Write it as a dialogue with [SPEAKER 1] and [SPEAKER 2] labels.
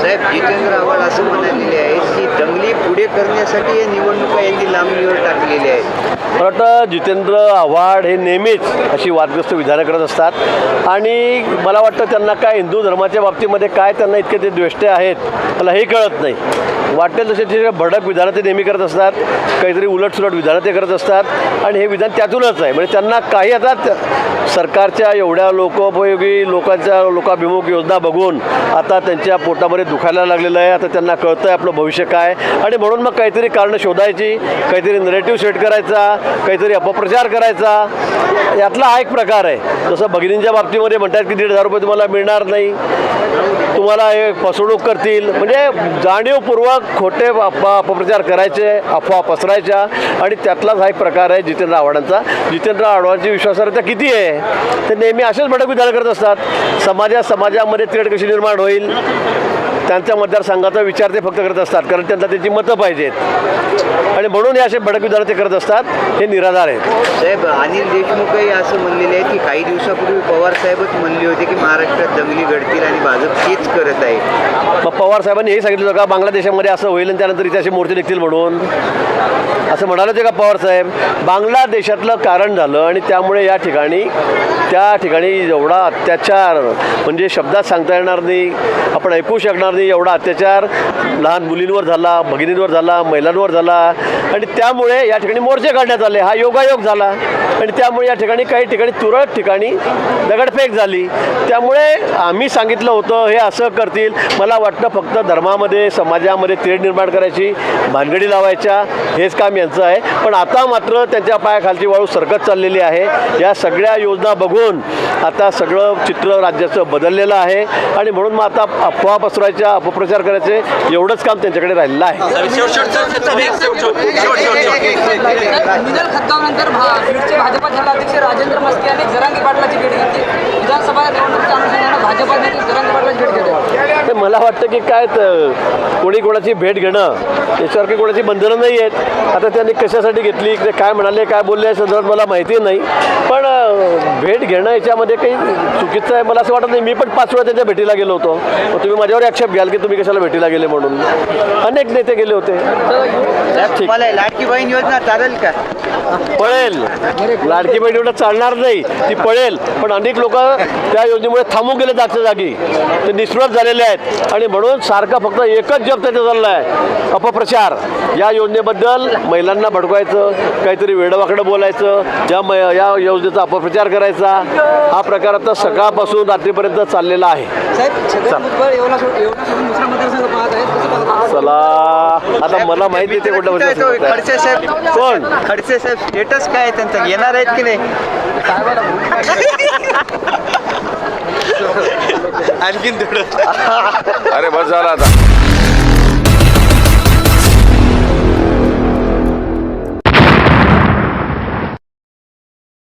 [SPEAKER 1] साहेब जितेंद्र आव्हाड असं म्हणालेले आहेत की दंगली पुढे करण्यासाठी या निवडणुका यांनी लांबणीवर टाकलेल्या आहेत
[SPEAKER 2] मला वाटतं जितेंद्र आव्हाड हे नेहमीच अशी वादग्रस्त विधानं करत असतात. आणि मला वाटतं त्यांना काय हिंदू धर्माच्या बाबतीमध्ये काय त्यांना इतके ते द्वेष्टे आहेत मला हे कळत नाही. वाटेल तसे ते भडक विधानं ते नेहमी करत असतात काहीतरी उलटसुलट विधानं ते करत असतात. आणि हे विधान त्यातूनच आहे. म्हणजे त्यांना काही आता सरकारच्या एवढ्या लोकोपयोगी लोकांच्या लोकाभिमुख योजना बघून आता त्यांच्या पोटामध्ये दुखायला लागलेलं आहे. आता त्यांना कळतं आहे आपलं भविष्य काय. आणि म्हणून मग काहीतरी कारणं शोधायची काहीतरी नरेटिव्ह सेट करायचा काहीतरी अपप्रचार करायचा. यातला हा एक प्रकार आहे. जसं भगिनींच्या बाबतीमध्ये म्हणतात की दीड हजार रुपये तुम्हाला मिळणार नाही. तुम्हाला हे फसवणूक करतील. म्हणजे जाणीवपूर्वक खोटे अपप्रचार करायचे अफवा पसरायच्या. आणि त्यातलाच हा एक प्रकार आहे जितेंद्र आव्हाडांचा. जितेंद्र आव्हाडांची विश्वासार्हता किती आहे? ते नेहमी असेच भटक विधान करत असतात. समाजा समाजामध्ये तेढ कशी निर्माण होईल? त्यांच्या मतदारसंघाचा विचार ते फक्त करत असतात कारण त्यांना त्याची मतं पाहिजेत. आणि म्हणून हे असे भडक विधान ते करत असतात हे निराधार आहेत.
[SPEAKER 1] साहेब अनिल देशमुखही असं म्हणलेले आहेत की काही दिवसापूर्वी पवार साहेबच म्हणले होते की महाराष्ट्रात दंगली घडतील आणि भाजप तेच करत आहे.
[SPEAKER 2] मग पवार साहेबांनी हे सांगितलं होतं का बांगलादेशामध्ये असं होईल आणि त्यानंतर इथे असे मोर्चे निघतील म्हणून? असं म्हणाले होते का पवार साहेब? बांगलादेशातलं कारण झालं आणि त्यामुळे या ठिकाणी त्या ठिकाणी एवढा अत्याचार म्हणजे शब्दात सांगता येणार नाही. आपण ऐकू शकणार नाही. एवढा अत्याचार लहान मुलींवर झाला भगिनींवर झाला महिलांवर झाला. आणि त्यामुळे या ठिकाणी मोर्चे काढण्यात आले. हा योगायोग झाला. आणि त्यामुळे या ठिकाणी काही ठिकाणी तुरळक ठिकाणी दगडफेक झाली. त्यामुळे आम्ही सांगितलं होतं हे असं करतील. मला वाटतं फक्त धर्मामध्ये समाजामध्ये तेढ निर्माण करायची भानगडी लावायच्या हेच काम यांचं आहे. पण आता मात्र त्यांच्या पायाखालची वाळू सरकत चाललेली आहे. या सगळ्या योजना बघून आता सगळं चित्र राज्याचं बदललेलं आहे. आणि म्हणून मग आता अफवा पसरवायच्या अपप्रचार करायचे एवढंच काम त्यांच्याकडे राहिलेलं आहे
[SPEAKER 3] निधन खतगावनंतर भा बीडचे भाजपा जिल्हाध्यक्ष राजेंद्र मस्के यांनी जरांगी पाटलाची भेट घेतली विधानसभा निवडणुकीच्या अनुषंगानं भाजपा नेते जरांगी पाटलाची भेट घेतली
[SPEAKER 2] ते मला वाटतं की काय कोणी कोणाची भेट घेणं याच्यावर काही कोणाची बंधनं नाही आहेत आता त्यांनी कशासाठी घेतली ते काय म्हणाले काय बोलले या संदर्भात मला माहिती नाही पण भेट घेणं याच्यामध्ये काही चुकीचं आहे? मला असं वाटत नाही. मी पण पाच वेळा त्यांच्या भेटीला गेलो होतो. तुम्ही माझ्यावर आक्षेप घ्याल की तुम्ही कशाला भेटीला गेले म्हणून? अनेक नेते गेले होते. ठीक.
[SPEAKER 1] लाडकी बहीण योजना चालेल का?
[SPEAKER 2] पळेल. लाडकी बहीण एवढं चालणार नाही. ती पळेल. पण अनेक लोक त्या योजनेमुळे थांबून गेले जागच्या जागी. ते निष्प्रत झालेले आहेत. आणि म्हणून सारखा फक्त एकच जप त्याचा चालला आहे अपप्रचार. या योजनेबद्दल महिलांना भडकवायचं काहीतरी वेडवाकडं बोलायचं या या योजनेचा अपप्रचार करायचा. हा प्रकार आता सकाळपासून रात्रीपर्यंत चाललेला आहे? चला. आता मला माहिती
[SPEAKER 1] ते
[SPEAKER 2] बद्दल
[SPEAKER 1] खडसे साहेब.
[SPEAKER 2] कोण?
[SPEAKER 1] खडसे साहेब स्टेटस काय आहे त्यांचं? येणार आहेत की नाही?
[SPEAKER 4] आणखीन थोडं. अरे बस झालं आता.